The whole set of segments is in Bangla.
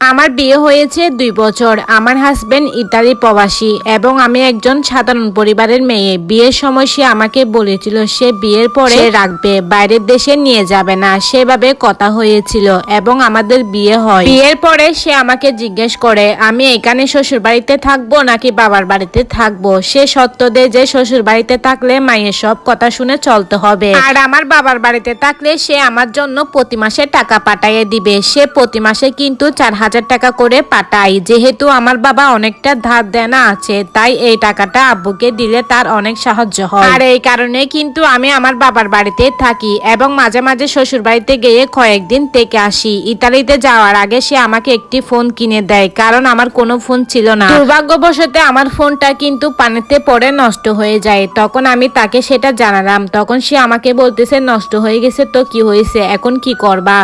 আমার বিয়ে হয়েছে দুই বছর। আমার হাজবেন্ড ইতালি প্রবাসী এবং আমি একজন সাধারণ পরিবারের মেয়ে। বিয়ের সময় সে আমাকে বলেছিল সে বিয়ের পরে রাখবে বাইরের দেশে নিয়ে যাবে না। সেভাবে কথা হয়েছিল এবং আমাদের বিয়ে হয়। বিয়ের পরে সে আমাকে জিজ্ঞেস করে আমি এখানে শ্বশুর বাড়িতে থাকব নাকি বাবার বাড়িতে থাকব? সে সত্য দেয় যে শ্বশুর বাড়িতে থাকলে মায়ের সব কথা শুনে চলতে হবে। আর আমার বাবার বাড়িতে থাকলে সে আমার জন্য প্রতি মাসে টাকা পাঠাইয়ে দিবে। সে প্রতি মাসে কিন্তু চার হাজার টাকা করে পাঠাই। যেহেতু আমার বাবা অনেকটা ধার দেনা আছে, তাই এই টাকাটা আব্বুকে দিলে তার অনেক সাহায্য হয়। আর এই কারণে কিন্তু আমি আমার বাবার বাড়িতে থাকি এবং মাঝে মাঝে শ্বশুর বাড়িতে গিয়ে কয়েকদিন থেকে আসি। ইতালিতে যাওয়ার আগে সে আমাকে একটি ফোন কিনে দেয়, কারণ আমার কোনো ফোন ছিল না। দুর্ভাগ্যবশত আমার ফোনটা কিন্তু পানিতে পড়ে নষ্ট হয়ে যায়। তখন আমি তাকে সেটা জানালাম। তখন সে আমাকে বলতেছে, নষ্ট হয়ে গেছে তো কি হয়েছে? এখন কি করবা?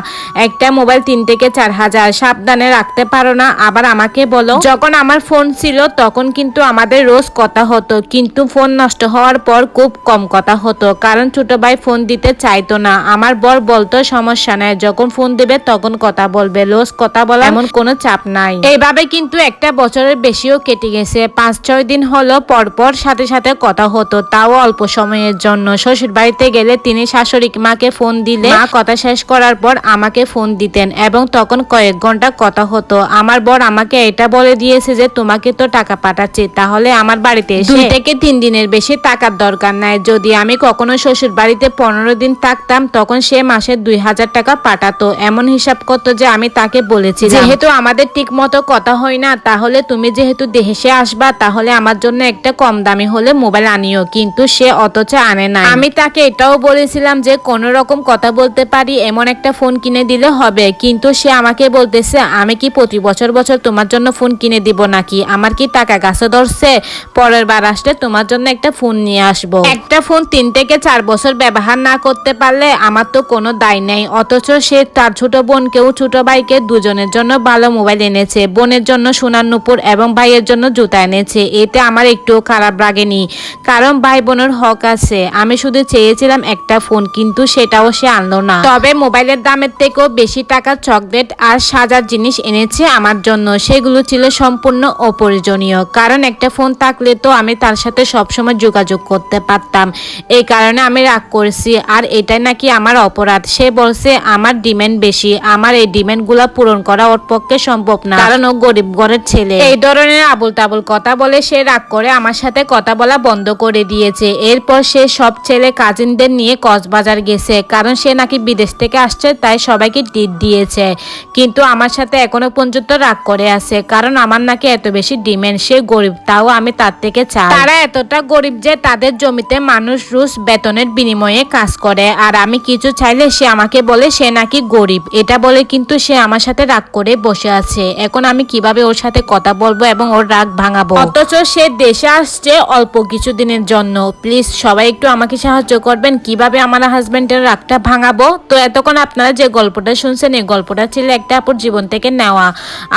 একটা মোবাইল তিন থেকে চার হাজার। সাবধানে রাখতে পারো না। আবার আমাকে বলো যখন আমার ফোন ছিল তখন কিন্তু আমাদের রোজ কথা হতো। কিন্তু ফোন নষ্ট হওয়ার পর খুব কম কথা হতো। কারণ ছোট ভাই ফোন দিতে চাইতো না। আমার বর বলতো সমস্যা নাই। যখন ফোন দেবে তখন কথা বলবে। রোজ কথা বলা এমন কোনো চাপ নাই। এইভাবে কিন্তু একটা বছরের বেশিও কেটে গেছে। পাঁচ ছয় দিন হলো পরপর সাথে সাথে কথা হতো। তাও অল্প সময়ের জন্য। শ্বশুর বাড়িতে গেলে তিনি শাশুড়ি মাকে ফোন দিলে মা কথা শেষ করার পর আমাকে ফোন দিতেন এবং তখন কয়েক ঘণ্টা কথা হতো। আমার বর আমাকে এটা বলে দিয়েছে যে তোমাকে তো টাকা পাঠাচ্ছি তাহলে আমার বাড়িতে এসে দুই থেকে তিন দিনের বেশি টাকার দরকার নাই। যদি আমি কখনো শ্বশুর বাড়িতে পনেরো দিন থাকতাম তখন সে মাসে দুই হাজার টাকা পাঠাতো। এমন হিসাব করতো যে আমি তাকে বলেছি যেহেতু আমাদের ঠিক মতো কথা হয় না তাহলে তুমি যেহেতু দেশে আসবা তাহলে আমার জন্য একটা কম দামি হলে মোবাইল আনিও। কিন্তু সে অথচ আনে না আমি তাকে এটাও বলেছিলাম যে কোন রকম কথা বলতে পারি এমন একটা ফোন কিনে দিলে হবে। কিন্তু সে আমাকে বলতেছে আমি কি প্রতি বছর বছর তোমার জন্য ফোন কিনে দিব নাকি? আমার কি টাকা গাছে ধরছে? পরের বার আসলে তোমার জন্য একটা ফোন নিয়ে আসব। একটা ফোন তিন থেকে চার বছর ব্যবহার না করতে পারলে আমার তো কোনো দায় নেই। অথচ সে তার ছোট বোনকেও ছোট ভাইকে দুজনের জন্য ভালো মোবাইল এনেছে। বোনের জন্য সোনার নুপুর এবং ভাইয়ের জন্য জুতা এনেছে। এতে আমার একটুও খারাপ লাগেনি। কারণ ভাই বোনের হক আছে। আমি শুধু চেয়েছিলাম একটা ফোন, কিন্তু সেটাও সে আনলো না। তবে মোবাইলের দামের থেকেও বেশি টাকা চকলেট আর সাজার জিনিস এনেছে আমার জন্য। সেগুলো ছিল সম্পূর্ণ অপ্রয়োজনীয়। কারণ একটা ফোন থাকলে তো আমি তার সাথে সবসময় যোগাযোগ করতে পারতাম। এই কারণে আমি রাগ করেছি। আর এটাই নাকি আমার অপরাধ। সে বলছে, আমার ডিমান্ড বেশি। আমার এই ডিমান্ডগুলা পূরণ করা ওর পক্ষে সম্ভব না। কারণ ও গরিব ঘরের ছেলে। এই ধরনের আবুল তাবুল কথা বলে সে রাগ করে আমার সাথে কথা বলা বন্ধ করে দিয়েছে। এরপর সে সব ছেলে কাজিনদের নিয়ে কক্সবাজার গেছে। কারণ সে নাকি বিদেশ থেকে আসছে, তাই সবাইকে ডিট দিয়েছে। কিন্তু আমার সাথে এখনও পর্যন্ত রাগ করে আছে, কারণ আমার নাকি এত বেশি ডিমেন্ড সে গরিব, তাও আমি তার থেকে চাই। তারা এতটা গরিব যে তাদের জমিতে মানুষ রুশ বেতনের বিনিময়ে কাজ করে, আর আমি কিছু চাইলে সে আমাকে বলে সে নাকি গরিব। এটা বলে কিন্তু সে আমার সাথে রাগ করে বসে আছে। এখন আমি কীভাবে ওর সাথে কথা বলব এবং ওর রাগ ভাঙাবো? অথচ সে দেশে আসছে অল্প কিছু দিনের জন্য। প্লিজ সবাই একটু আমাকে সাহায্য করবেন, কীভাবে আমার হাজবেন্ডের রাগটা ভাঙাবো? তো এতক্ষণ আপনারা যে গল্পটা শুনছেন, এই গল্পটা ছিল একটা আপুর জীবন থেকে নেওয়া।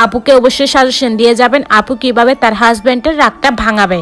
আপুকে অবশ্যই সাজেশন দিয়ে যাবেন। আপু কীভাবে তার হাজব্যান্ডের রাগটা ভাঙাবে?